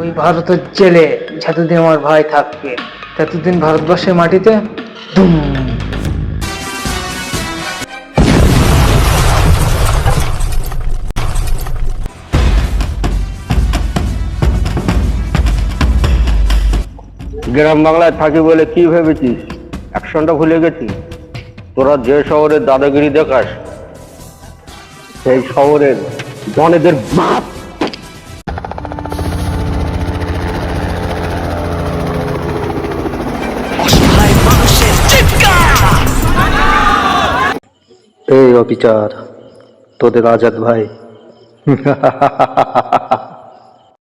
ওই ভারতের ছেলে যতদিন আমার ভাই থাকবে, ততদিন ভারতবর্ষের মাটিতে ধুম। গ্রাম বাংলায় থাকি বলে কি ভেবেছিস? অ্যাকশনটা ভুলে গেছিস তোরা যে শহরের দাদাগিরি দেখাস, সেই শহরের জনেদের বাপ এই অবিচার তোদের আজাদ ভাই।